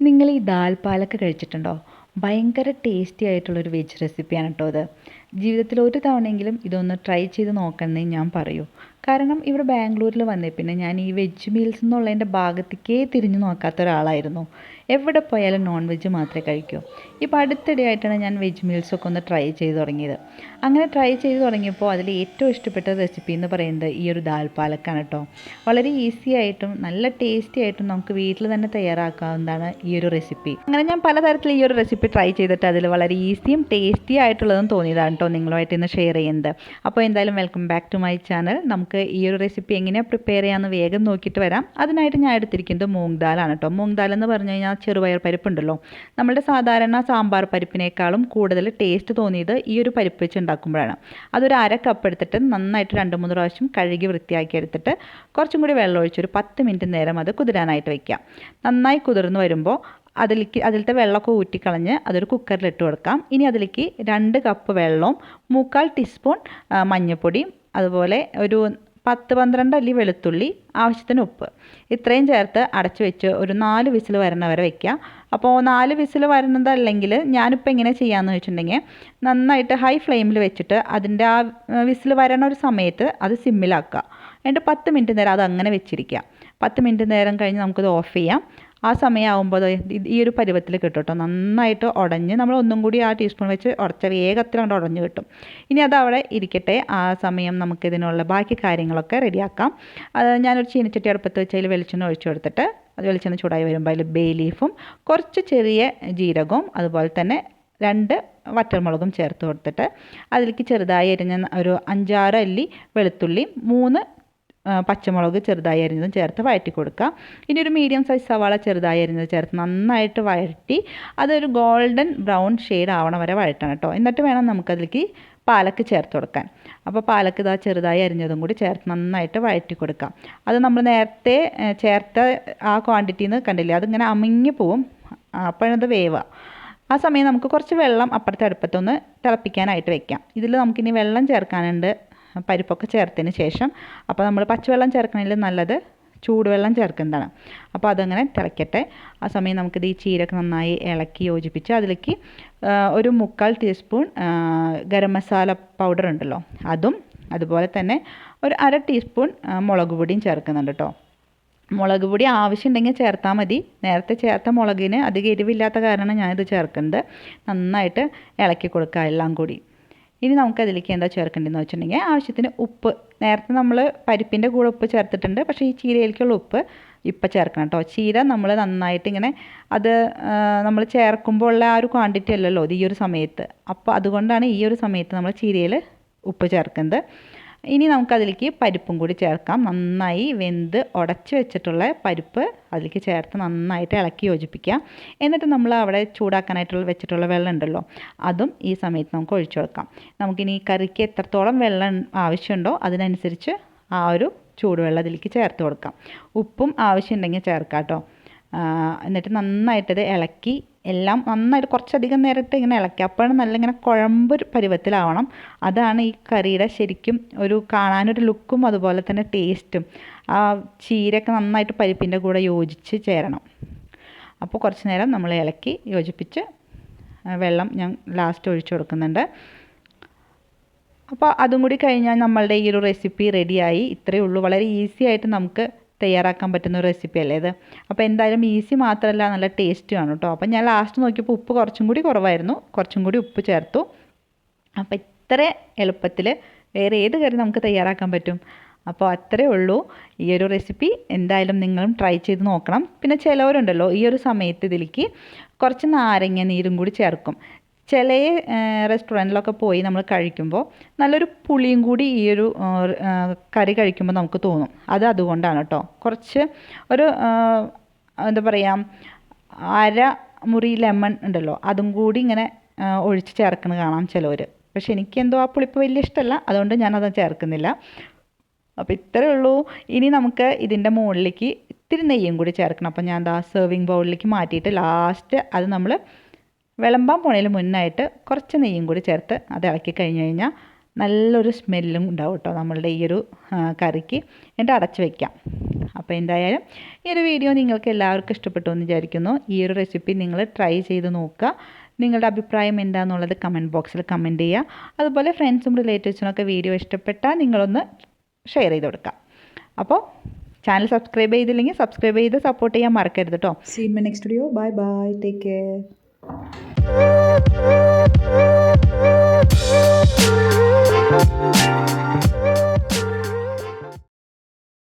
നിങ്ങൾ ഈ ദാൽ പാലക്ക് കഴിച്ചിട്ടുണ്ടോ? ഭയങ്കര ടേസ്റ്റി ആയിട്ടുള്ളൊരു വെജ് റെസിപ്പിയാണ് കേട്ടോ അത്. ജീവിതത്തിൽ ഒരു തവണയെങ്കിലും ഇതൊന്ന് ട്രൈ ചെയ്ത് നോക്കണമെന്നേ ഞാൻ പറയൂ. കാരണം ഇവിടെ ബാംഗ്ലൂരിൽ വന്നേ. പിന്നെ ഞാൻ ഈ വെജ് മീൽസ് എന്നുള്ളതിന്റെ ഭാഗത്തേക്കേ തിരിഞ്ഞു നോക്കാത്ത ഒരാളായിരുന്നു. എവിടെ പോയാലും നോൺ വെജ് മാത്രമേ കഴിക്കൂ. ഇപ്പോൾ അടുത്തിടെയായിട്ടാണ് ഞാൻ വെജ് മീൽസൊക്കെ ഒന്ന് ട്രൈ ചെയ്ത് തുടങ്ങിയത്. അങ്ങനെ ട്രൈ ചെയ്ത് തുടങ്ങിയപ്പോൾ അതിൽ ഏറ്റവും ഇഷ്ടപ്പെട്ട റെസിപ്പി എന്ന് പറയുന്നത് ഈ ഒരു ദാൽ പാലക്കാണ് കേട്ടോ. വളരെ ഈസി ആയിട്ടും നല്ല ടേസ്റ്റി ആയിട്ടും നമുക്ക് വീട്ടിൽ തന്നെ തയ്യാറാക്കാവുന്നതാണ് ഈ ഒരു റെസിപ്പി അങ്ങനെ ഞാൻ പലതരത്തിൽ ഈ ഒരു റെസിപ്പി ട്രൈ ചെയ്തിട്ട് അതിൽ വളരെ ഈസിയും ടേസ്റ്റി ആയിട്ടുള്ളതും തോന്നിയതാണ് കേട്ടോ നിങ്ങളുമായിട്ട് ഇന്ന് ഷെയർ ചെയ്യുന്നത്. അപ്പോൾ എന്തായാലും welcome back to my channel നമുക്ക് ഈ ഒരു റെസിപ്പി എങ്ങനെയാണ് പ്രിപ്പയർ ചെയ്യാമെന്ന് വേഗം നോക്കിയിട്ട് വരാം. അതിനായിട്ട് ഞാൻ എടുത്തിരിക്കുന്നത് മൂങ് ദാലാണ് കേട്ടോ മൂങ് ദാൽ എന്ന് പറഞ്ഞു കഴിഞ്ഞാൽ ചെറുപയർ പരിപ്പുണ്ടല്ലോ. നമ്മുടെ സാധാരണ സാമ്പാർ പരിപ്പിനേക്കാളും കൂടുതൽ ടേസ്റ്റ് തോന്നിയത് ഈ ഒരു പരിപ്പ് വെച്ച് ഉണ്ടാക്കുമ്പോഴാണ്. അതൊരു അര കപ്പ് എടുത്തിട്ട് നന്നായിട്ട് രണ്ട് മൂന്ന് പ്രാവശ്യം കഴുകി വൃത്തിയാക്കി എടുത്തിട്ട് കുറച്ചും കൂടി വെള്ളം ഒഴിച്ച് ഒരു പത്ത് മിനിറ്റ് നേരം അത് കുതിരാനായിട്ട് വയ്ക്കാം നന്നായി കുതിർന്ന് വരുമ്പോൾ അതിലേക്ക് അതിലത്തെ വെള്ളമൊക്കെ ഊറ്റിക്കളഞ്ഞ് അതൊരു കുക്കറിൽ ഇട്ട് കൊടുക്കാം. ഇനി അതിലേക്ക് രണ്ട് കപ്പ് വെള്ളവും മുക്കാൽ ടീസ്പൂൺ മഞ്ഞൾപ്പൊടിയും അതുപോലെ ഒരു പത്ത് പന്ത്രണ്ട് അല്ലി വെളുത്തുള്ളി ആവശ്യത്തിന് ഉപ്പ്. ഇത്രയും ചേർത്ത് അടച്ചു വെച്ച് ഒരു നാല് വിസിൽ വരുന്നവരെ വരെ വെക്കുക. അപ്പോൾ നാല് വിസിൽ വരുന്നതല്ലെങ്കിൽ ഞാനിപ്പോൾ എങ്ങനെ ചെയ്യാമെന്ന് വെച്ചിട്ടുണ്ടെങ്കിൽ നന്നായിട്ട് ഹൈ ഫ്ലെയിമിൽ വെച്ചിട്ട് അതിന്റെ ആ വിസിൽ വരണ ഒരു സമയത്ത് അത് സിമ്മിലാക്കുക. എന്നിട്ട് പത്ത് മിനിറ്റ് നേരം അത് അങ്ങനെ വെച്ചിരിക്കുക. പത്ത് മിനിറ്റ് നേരം കഴിഞ്ഞ് നമുക്കത് ഓഫ് ചെയ്യാം. ആ സമയമാകുമ്പോൾ ഈ ഒരു പരുവത്തിൽ കിട്ടും കേട്ടോ നന്നായിട്ട് ഉടഞ്ഞ് നമ്മൾ ഒന്നും കൂടി ആ ടീസ്പൂൺ വെച്ച് ഉടച്ച വേഗത്തിൽ അങ്ങോട്ട് ഉടഞ്ഞ് കിട്ടും. ഇനി അത് അവിടെ ഇരിക്കട്ടെ. ആ സമയം നമുക്കിതിനുള്ള ബാക്കി കാര്യങ്ങളൊക്കെ റെഡിയാക്കാം അത് ഞാനൊരു ചീനച്ചട്ടി അടുപ്പത്ത് വെച്ച് അതിൽ വെളിച്ചെണ്ണ ഒഴിച്ചു കൊടുത്തിട്ട് അത് വെളിച്ചെണ്ണ ചൂടായി വരുമ്പോൾ അതിൽ ബേ ലീഫും കുറച്ച് ചെറിയ ജീരകവും അതുപോലെ തന്നെ രണ്ട് വറ്റൽമുളകും ചേർത്ത് കൊടുത്തിട്ട് അതിലേക്ക് ചെറുതായി എരിഞ്ഞ ഒരു അഞ്ചാറ് അല്ലി വെളുത്തുള്ളി മൂന്ന് പച്ചമുളക് ചെറുതായി അരിഞ്ഞതും ചേർത്ത് വഴറ്റി കൊടുക്കുക ഇനി ഒരു മീഡിയം സൈസ് സവാള ചെറുതായി അരിഞ്ഞത് ചേർത്ത് നന്നായിട്ട് വഴറ്റി അതൊരു ഗോൾഡൻ ബ്രൗൺ ഷെയ്ഡ് ആവണം വരെ വഴറ്റണം കേട്ടോ. എന്നിട്ട് വേണം നമുക്കതിലേക്ക് പാലക്ക് ചേർത്ത് കൊടുക്കാൻ. അപ്പോൾ പാലക്ക് ഇതാ ചെറുതായി അരിഞ്ഞതും കൂടി ചേർത്ത് നന്നായിട്ട് വഴറ്റി കൊടുക്കാം. അത് നമ്മൾ നേരത്തെ ചേർത്ത ആ ക്വാണ്ടിറ്റിയിൽ നിന്ന് കണ്ടില്ലേ അതിങ്ങനെ അമിങ്ങി പോവും. അപ്പോഴത് വേവുക. ആ സമയം നമുക്ക് കുറച്ച് വെള്ളം അപ്പുറത്തെ അടുപ്പത്തൊന്ന് തിളപ്പിക്കാനായിട്ട് വെക്കാം. ഇതിൽ നമുക്കിനി വെള്ളം ചേർക്കാനുണ്ട്. പരിപ്പൊക്കെ ചേർത്തതിന് ശേഷം അപ്പോൾ നമ്മൾ പച്ചവെള്ളം ചേർക്കണതിൽ നല്ലത് ചൂടുവെള്ളം ചേർക്കുന്നതാണ്. അപ്പോൾ അതങ്ങനെ തിളയ്ക്കട്ടെ ആ സമയം നമുക്കിത് ഈ ചീരക്ക് നന്നായി ഇളക്കി യോജിപ്പിച്ച് അതിലേക്ക് ഒരു മുക്കാൽ ടീസ്പൂൺ ഗരം മസാല പൗഡർ ഉണ്ടല്ലോ അതും അതുപോലെ തന്നെ ഒരു അര ടീസ്പൂൺ മുളക് പൊടിയും ചേർക്കുന്നുണ്ട് കേട്ടോ. മുളക് പൊടി ആവശ്യമുണ്ടെങ്കിൽ ചേർത്താൽ മതി. നേരത്തെ ചേർത്ത മുളകിന് അധികം എരിവില്ലാത്ത കാരണം ഞാനിത് ചേർക്കുന്നത്. നന്നായിട്ട് ഇളക്കി കൊടുക്കുക എല്ലാം കൂടി. ഇനി നമുക്കതിലേക്ക് എന്താ ചേർക്കേണ്ടതെന്ന് വെച്ചിട്ടുണ്ടെങ്കിൽ ആവശ്യത്തിന് ഉപ്പ്. നേരത്തെ നമ്മൾ പരിപ്പിന്റെ കൂടെ ഉപ്പ് ചേർത്തിട്ടുണ്ട്. പക്ഷേ ഈ ചീരയിലേക്കുള്ള ഉപ്പ് ഇപ്പം ചേർക്കണം കേട്ടോ. ചീര നമ്മൾ നന്നായിട്ട് ഇങ്ങനെ അത് നമ്മൾ ചേർക്കുമ്പോൾ ഉള്ള ആ ഒരു ക്വാണ്ടിറ്റി അല്ലല്ലോ അത് ഈ ഒരു സമയത്ത്. അപ്പോൾ അതുകൊണ്ടാണ് ഈ ഒരു സമയത്ത് നമ്മൾ ചീരയിൽ ഉപ്പ് ചേർക്കുന്നത്. ഇനി നമുക്കതിലേക്ക് പരിപ്പും കൂടി ചേർക്കാം. നന്നായി വെന്ത് ഉടച്ച് വെച്ചിട്ടുള്ള പരിപ്പ് അതിലേക്ക് ചേർത്ത് നന്നായിട്ട് ഇളക്കി യോജിപ്പിക്കുക. എന്നിട്ട് നമ്മൾ അവിടെ ചൂടാക്കാനായിട്ടുള്ള വെച്ചിട്ടുള്ള വെള്ളം ഉണ്ടല്ലോ അതും ഈ സമയത്ത് നമുക്ക് ഒഴിച്ചു കൊടുക്കാം. നമുക്കിനി കറിക്ക് എത്രത്തോളം വെള്ളം ആവശ്യമുണ്ടോ അതിനനുസരിച്ച് ആ ഒരു ചൂടുവെള്ളം അതിലേക്ക് ചേർത്ത് കൊടുക്കാം. ഉപ്പും ആവശ്യമുണ്ടെങ്കിൽ ചേർക്കാം കേട്ടോ. എന്നിട്ട് നന്നായിട്ടത് ഇളക്കി എല്ലാം നന്നായിട്ട് കുറച്ചധികം നേരിട്ട് ഇങ്ങനെ ഇളക്കി. അപ്പോഴാണ് നല്ല ഇങ്ങനെ കുഴമ്പ് പരുവത്തിലാവണം. അതാണ് ഈ കറിയുടെ ശരിക്കും ഒരു കാണാനൊരു ലുക്കും അതുപോലെ തന്നെ ടേസ്റ്റും. ആ ചീരയൊക്കെ നന്നായിട്ട് പരിപ്പിന്റെ കൂടെ യോജിച്ച് ചേരണം. അപ്പോൾ കുറച്ച് നേരം നമ്മൾ ഇളക്കി യോജിപ്പിച്ച് വെള്ളം ഞാൻ ലാസ്റ്റ് ഒഴിച്ചു കൊടുക്കുന്നുണ്ട്. അപ്പോൾ അതും കൂടി കഴിഞ്ഞാൽ നമ്മളുടെ ഈ ഒരു റെസിപ്പി റെഡിയായി ഇത്രയേ ഉള്ളൂ. വളരെ ഈസി ആയിട്ട് നമുക്ക് തയ്യാറാക്കാൻ പറ്റുന്ന ഒരു റെസിപ്പി അല്ലേ ഇത്? അപ്പോൾ എന്തായാലും ഈസി മാത്രമല്ല നല്ല ടേസ്റ്റുമാണ് കേട്ടോ അപ്പോൾ ഞാൻ ലാസ്റ്റ് നോക്കിയപ്പോൾ ഉപ്പ് കുറച്ചും കൂടി കുറവായിരുന്നു. കുറച്ചും കൂടി ഉപ്പ് ചേർത്തു. അപ്പോൾ ഇത്ര എളുപ്പത്തിൽ വേറെ ഏത് കറി നമുക്ക് തയ്യാറാക്കാൻ പറ്റും? അപ്പോൾ അത്രയേ ഉള്ളൂ ഈ ഒരു റെസിപ്പി എന്തായാലും നിങ്ങളും ട്രൈ ചെയ്ത് നോക്കണം. പിന്നെ ചിലവരുണ്ടല്ലോ ഈ ഒരു സമയത്ത് ഇതിലേക്ക് കുറച്ച് നാരങ്ങ നീരും കൂടി ചേർക്കും. ചില റെസ്റ്റോറന്റിലൊക്കെ പോയി നമ്മൾ കഴിക്കുമ്പോൾ നല്ലൊരു പുളിയും കൂടി ഈ ഒരു കറി കഴിക്കുമ്പോൾ നമുക്ക് തോന്നും. അത് അതുകൊണ്ടാണ് കേട്ടോ കുറച്ച് ഒരു എന്താ പറയുക അര മുറി ലെമൺ ഉണ്ടല്ലോ അതും കൂടി ഇങ്ങനെ ഒഴിച്ച് ചേർക്കുന്നത് കാണാം ചിലവർ പക്ഷെ എനിക്കെന്തോ ആ പുളിപ്പ് വലിയ ഇഷ്ടമല്ല അതുകൊണ്ട് ഞാനത് ചേർക്കുന്നില്ല. അപ്പോൾ ഇത്രയേ ഉള്ളൂ. ഇനി നമുക്ക് ഇതിന്റെ മുകളിലേക്ക് ഇത്തിരി നെയ്യും കൂടി ചേർക്കണം. അപ്പോൾ ഞാൻ ദാ സെർവിങ് ബൗളിലേക്ക് മാറ്റിയിട്ട് ലാസ്റ്റ് അത് നമ്മൾ വിളമ്പാൻ പോണതിന് മുന്നായിട്ട് കുറച്ച് നെയ്യും കൂടി ചേർത്ത് അത് ഇളക്കി കഴിഞ്ഞ് കഴിഞ്ഞാൽ നല്ലൊരു സ്മെല്ലും ഉണ്ടാവും കേട്ടോ നമ്മളുടെ ഈ ഒരു കറിക്ക്. എന്നിട്ട് അടച്ചു വയ്ക്കാം അപ്പോൾ എന്തായാലും ഈ ഒരു വീഡിയോ നിങ്ങൾക്ക് എല്ലാവർക്കും ഇഷ്ടപ്പെട്ടു എന്ന് വിചാരിക്കുന്നു. ഈ ഒരു റെസിപ്പി നിങ്ങൾ ട്രൈ ചെയ്ത് നോക്കുക. നിങ്ങളുടെ അഭിപ്രായം എന്താണെന്നുള്ളത് കമന്റ് ബോക്സിൽ കമന്റ് ചെയ്യുക. അതുപോലെ ഫ്രണ്ട്സും റിലേറ്റീവ്സിനൊക്കെ വീഡിയോ ഇഷ്ടപ്പെട്ടാൽ നിങ്ങളൊന്ന് ഷെയർ ചെയ്ത് കൊടുക്കുക. അപ്പോൾ ചാനൽ സബ്സ്ക്രൈബ് ചെയ്തില്ലെങ്കിൽ സബ്സ്ക്രൈബ് ചെയ്ത് സപ്പോർട്ട് ചെയ്യാൻ മറക്കരുത് കേട്ടോ seen my next video bye bye take bye. Thank you.